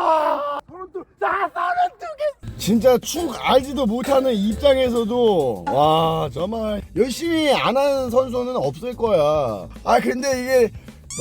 아 서른 두, 자 서른 두 개. 진짜 축 알지도 못하는 입장에서도 와 정말 열심히 안 하는 선수는 없을 거야. 아 근데 이게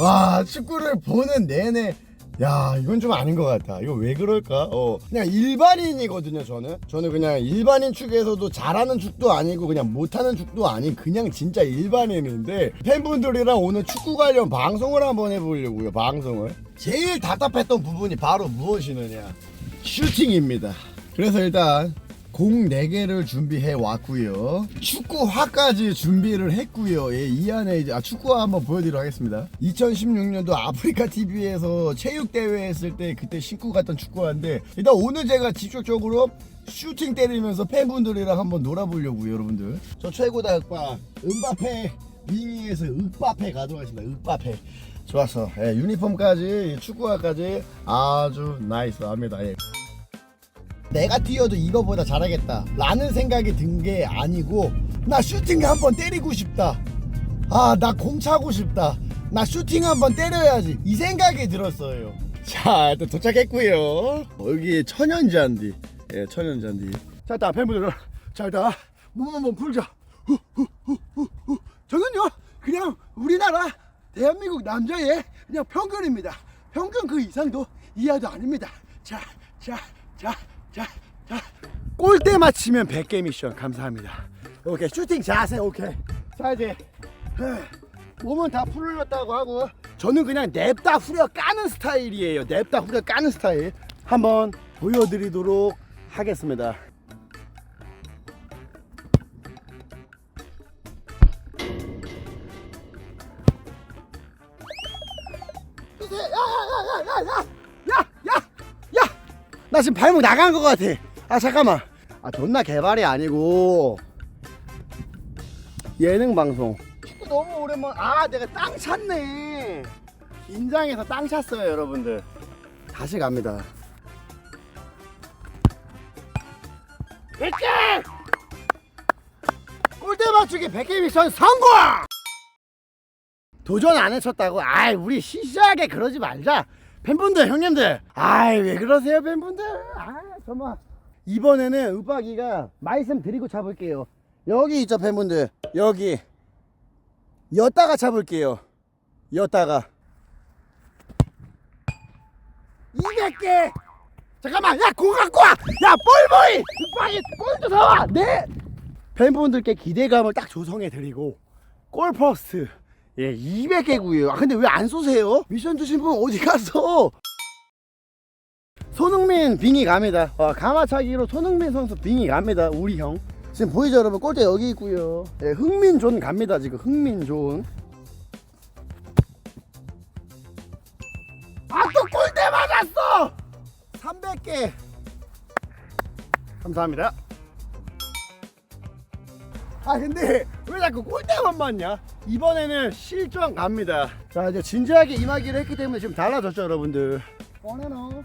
와 축구를 보는 내내 야 이건 좀 아닌 것 같아. 이거 왜 그럴까? 어 그냥 일반인이거든요 저는. 저는 그냥 일반인 축에서도 잘하는 축도 아니고 그냥 못하는 축도 아닌 그냥 진짜 일반인인데 팬분들이랑 오늘 축구 관련 방송을 한번 해보려고요 방송을. 제일 답답했던 부분이 바로 무엇이느냐 슈팅입니다. 그래서 일단 공 4개를 준비해 왔고요. 축구화까지 준비를 했고요. 예, 이 안에 이제 아, 축구화 한번 보여드리도록 하겠습니다. 2016년도 아프리카 TV에서 체육 대회 했을 때 그때 신고 갔던 축구화인데 일단 오늘 제가 직접적으로 슈팅 때리면서 팬분들이랑 한번 놀아보려고요, 여러분들. 저 최고다 흑바 은바페 윙이에서 윽바페 하겠습니다. 윽바페. 좋았어. 예, 유니폼까지 축구화까지 아주 나이스합니다. 예. 내가 뛰어도 이거보다 잘하겠다 라는 생각이 든 게 아니고 나 슈팅 한번 때리고 싶다. 아 나 공 차고 싶다. 나 슈팅 한번 때려야지. 이 생각이 들었어요. 자 일단 도착했고요. 여기 천연잔디. 예 천연잔디. 자 일단 팬분들 자 일단 몸 한번 풀자. 후, 후, 후, 후, 후. 저는요 그냥 우리나라 대한민국 남자의 그냥 평균입니다. 평균 그 이상도 이하도 아닙니다. 자 자 자 자, 자. 골대 맞히면 100개 미션 감사합니다. 오케이 슈팅 자세 오케이. 자 이제 몸은 다 풀렸다고 하고 저는 그냥 냅다 후려 까는 스타일이에요. 냅다 후려 까는 스타일 한번 보여드리도록 하겠습니다. 야야야야야! 나 지금 발목 나간 것 같아. 아 잠깐만. 아 존나 개발이 아니고. 예능 방송. 축구 너무 오랜만 아 내가 땅 찼네. 긴장해서 땅 찼어요 여러분들. 다시 갑니다. 100개 골대 맞추기 100개 미션 성공! 도전 안 해쳤다고? 아이 우리 시시하게 그러지 말자 팬분들 형님들. 아이 왜 그러세요 팬분들? 아 정말 이번에는 윽박이가 말씀드리고 잡을게요. 여기 있죠 팬분들. 여기. 였다가 잡을게요. 였다가. 200개! 잠깐만 야공 갖고 와야 볼보이! 윽박이 골도 사와! 네! 팬분들께 기대감을 딱 조성해 드리고 골퍼스트 예 200개고요 아 근데 왜 안 쏘세요 미션 주신 분 어디 갔어 손흥민 빙이 갑니다. 어, 가마차기로 손흥민 선수 빙이 갑니다. 우리 형. 지금 보이죠 여러분 골대 여기 있고요. 예, 흥민존 갑니다 지금 흥민존. 아또 골대 맞았어. 300개. 감사합니다. 아 근데 왜 자꾸 골대만 맞냐? 이번에는 실전 갑니다. 자 이제 진지하게 임하기로 했기 때문에 지금 달라졌죠 여러분들. 원해노.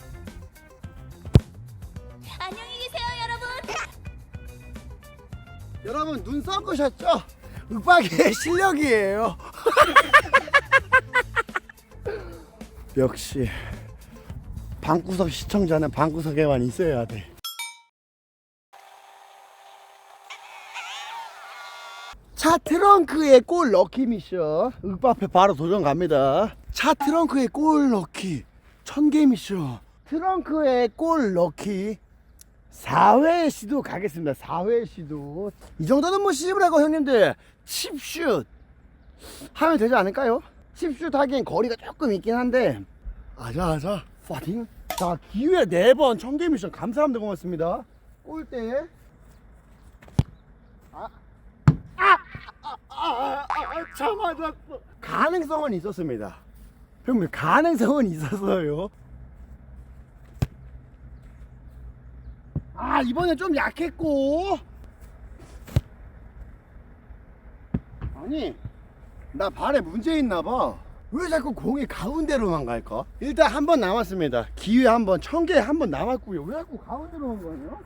안녕히 계세요, 여러분. 여러분 눈 썩으셨죠? 윽박이의 실력이에요. 역시 방구석 시청자는 방구석에만 있어야 돼. 차 트렁크의 골 넣기 미션. 윽박에 바로 도전 갑니다. 차 트렁크의 골 넣기. 천개 미션. 트렁크의 골 넣기. 4회 시도 가겠습니다. 4회 시도. 이 정도는 뭐 시집을 하고 형님들 칩슛 하면 되지 않을까요? 칩슛 하기엔 거리가 조금 있긴 한데. 아자아자. 파팅 자 기회 4번. 청계 미션. 감사합니다. 고맙습니다. 골대. 아, 아아아아 차 맞았어 가능성은 있었습니다. 형님 가능성은 있었어요. 아 이번엔 좀 약했고. 아니 나 발에 문제 있나 봐. 왜 자꾸 공이 가운데로만 갈까? 일단 한 번 남았습니다. 기회 한 번 천 개 한 번 남았고요. 왜 자꾸 가운데로만 가냐?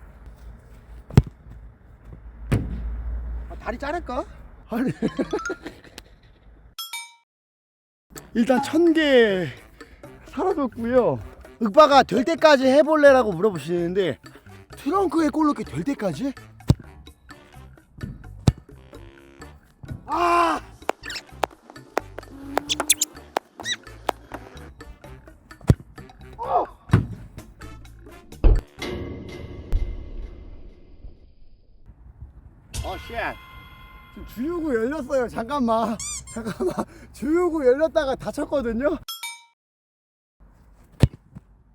아, 다리 자를까? 아니 일단 천 개 사라졌고요 윽바가 될 때까지 해볼래라고 물어보시는데 트렁크에 골 넣기 될 때까지? 아! 어, 쉣. 주유구 열렸어요. 잠깐만. 잠깐만. 주유구 열렸다가 다쳤거든요.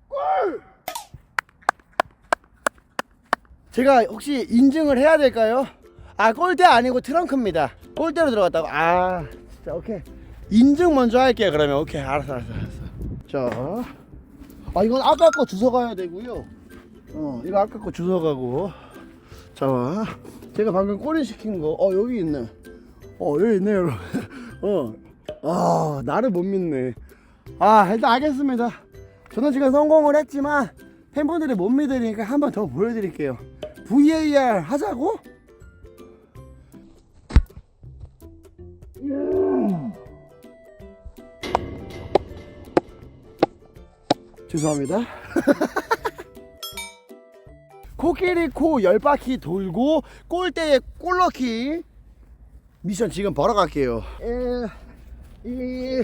골! 제가 혹시 인증을 해야 될까요? 아, 골대 아니고 트렁크입니다. 골대로 들어갔다고. 아, 진짜 오케이. 인증 먼저 할게요. 그러면 오케이. 알았어, 알았어, 알았어. 자. 아, 이건 아까 거 주워 가야 되고요. 어, 이거 아까 거 주워 가고. 자, 제가 방금 꼬리 시킨 거, 어 여기 있네. 어 여기 있네 여러분. 어, 아 나를 못 믿네. 아 일단 알겠습니다. 저는 지금 성공을 했지만 팬분들이 못 믿으니까 한 번 더 보여드릴게요. VAR 하자고? 음. 죄송합니다. 코끼리 코 열 바퀴 돌고 골 넣기 미션 지금 벌어 갈게요. 에, 이.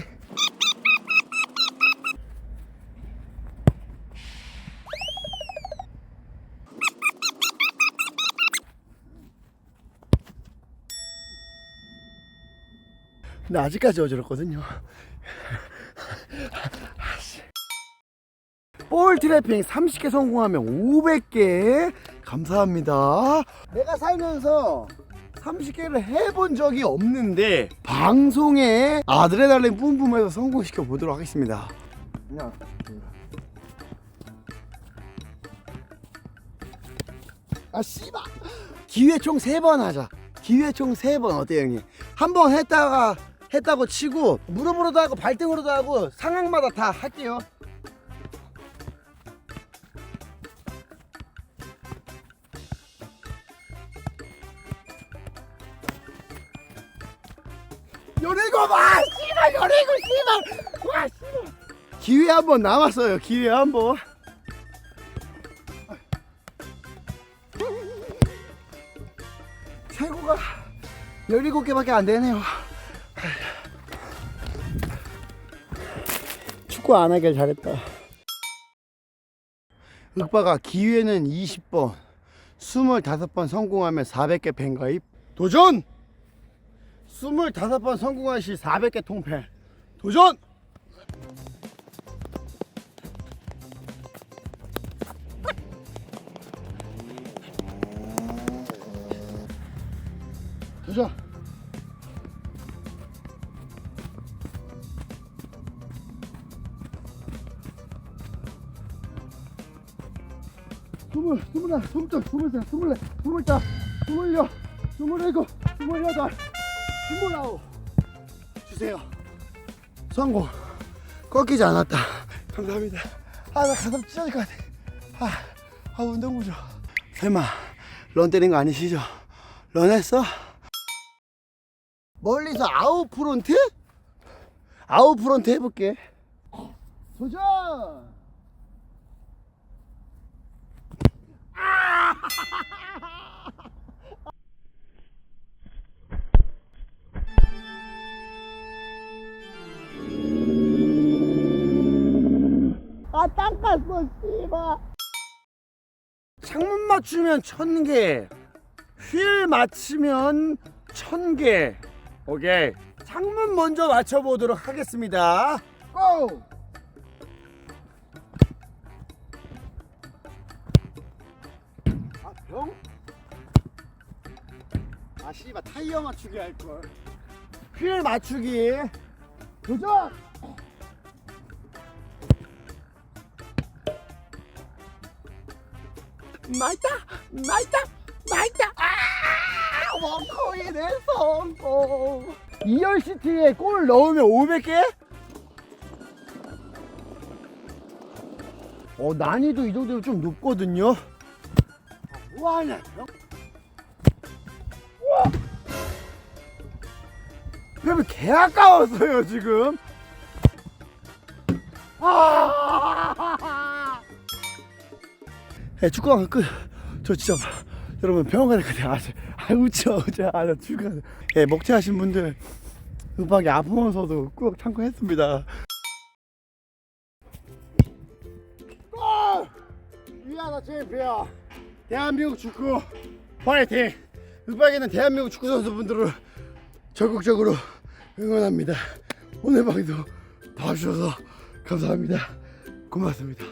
근데 아직까지 어지럽거든요. 볼 트래핑 30개 성공하면 500개 감사합니다. 내가 살면서 30개를 해본 적이 없는데 방송에 아드레날린 뿜뿜해서 성공시켜 보도록 하겠습니다. 그냥 아 씨발 기회 총세번 하자. 기회 총세번 어때 형님? 한 번 했다가 했다고 치고 무릎으로도 하고 발등으로도 하고 상황마다 다 할게요. 열일곱 아 씨발 열일곱 씨발. 와 씨발. 기회 한 번 남았어요 기회 한번. 최고가 열일곱 개밖에 안 되네요. 축구 안 하길 잘했다. 윽바가 기회는 20번 25번 성공하면 400개 팬가입 도전! 25번 성공한 시 400개 통패 도전! 도전! 스물, 스물하나, 스물둘, 스물셋, 스물넷, 스물다, 스물여, 스물일곱, 스물여덟, 스물아홉 주세요. 성공. 꺾이지 않았다. 감사합니다. 아 나 가슴 찢어질 것 같아. 아, 아 운동 부족. 설마 런 때린 거 아니시죠? 런 했어? 멀리서 아웃 프론트? 아웃 프론트 해볼게. 도전! 아 닦았어 씨발 창문 맞추면 천 개 휠 맞추면 천 개 오케이 창문 먼저 맞춰보도록 하겠습니다 고! 아 병? 아 씨발 타이어 맞추기 할 걸 휠 맞추기 도전! 나이다 나이다 나이다 아 원코인의 성공. 이열시티에 골 넣으면 500개? 어 난이도 이 정도면 좀 높거든요. 아, 뭐하냐 뱀이 개 아까웠어요 지금. 아 예, 축구가 끝. 저 진짜 여러분 병원 가야 될것 같아요. 아, 아 웃죠, 웃죠. 아, 나 축구. 예, 목퇴하신 분들 음악이 아프면서도 꾹 참고 했습니다. 위아나 챔피언 대한민국 축구 화이팅! 음악에는 대한민국 축구 선수분들을 적극적으로 응원합니다. 오늘 방송 봐주셔서 감사합니다. 고맙습니다.